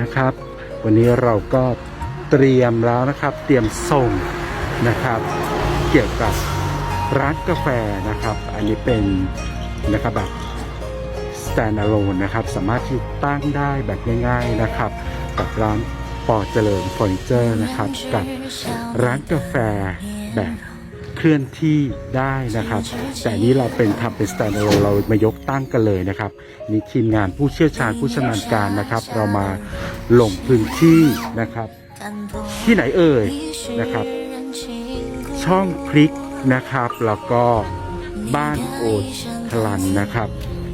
นะครับ วันนี้เราก็เตรียมแล้วนะครับ เตรียมส่งนะครับ เกี่ยวกับร้านกาแฟนะครับ อันนี้เป็นนะครับแบบ stand alone นะครับ สามารถที่ตั้งได้แบบง่ายๆนะครับ กับร้านปอเจริญเฟอร์นิเจอร์นะครับ กับร้านกาแฟแบบ ลื่อนที่ได้นะครับ แต่อันนี้เราเป็นทำเป็น stand alone เรามายกตั้งกันเลยนะครับ นี่ทีมงานผู้เชี่ยวชาญผู้ชำนาญการนะครับ เรามาลงพื้นที่นะครับ ที่ไหนเอ่ยนะครับ ช่องพลิกนะครับ แล้วก็บ้านโอทลันนะครับ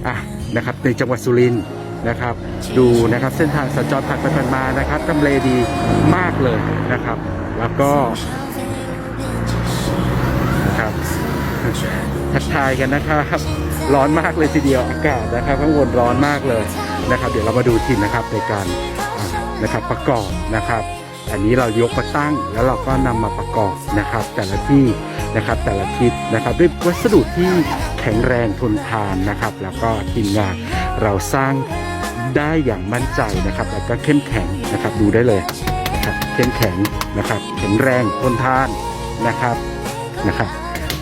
อะนะครับในจังหวัดสุรินทร์นะครับ ดูนะครับเส้นทางสัญจรผ่านไปผ่านมานะครับทำเลดีมากเลยนะครับ แล้วก็ ทักทายกันนะครับ ร้อนมากเลยทีเดียวอากาศนะครับข้างบนร้อนมากเลยนะครับ เดี๋ยวเรามาดูทีมนะครับในการนะครับประกอบนะครับ อันนี้เรายกมาตั้งแล้วเราก็นำมาประกอบนะครับ แต่ละที่นะครับแต่ละทิศนะครับด้วยวัสดุที่แข็งแรงทนทานนะครับ แล้วก็ทีมงานเราสร้างได้อย่างมั่นใจนะครับ แล้วก็เข้มแข็งนะครับดูได้เลยนะครับเข้มแข็งนะครับแข็งแรงทนทานนะครับนะครับ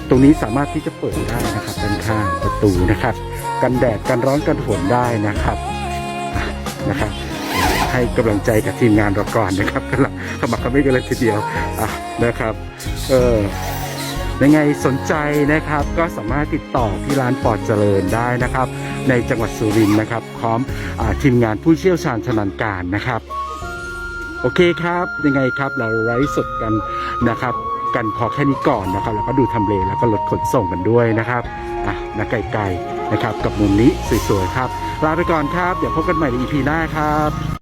ตรงนี้สามารถที่จะเปิดได้นะครับด้านข้างประตูนะครับ กันแดดกันร้อนกันฝนได้นะครับนะครับ ให้กำลังใจกับทีมงานเราก่อนนะครับกำลังขมักเขม้นกันเลยทีเดียวอะนะครับเออยังไงสนใจนะครับก็สามารถติดต่อที่ร้านปอดเจริญได้นะครับ ในจังหวัดสุรินทร์นะครับพร้อมอทีมงานผู้เชี่ยวชาญชำนาญการนะครับ โอเคครับยังไงครับเราไลฟ์สดกันนะครับ กันพอแค่นี้ก่อนนะครับ แล้วก็ดูทำเลแล้วก็ลดขนส่งกันด้วยนะครับอะนะไกลๆนะครับ กับมุมนี้สวยๆครับ ลาไปก่อนครับ เดี๋ยวพบกันใหม่ในอีพีหน้าครับ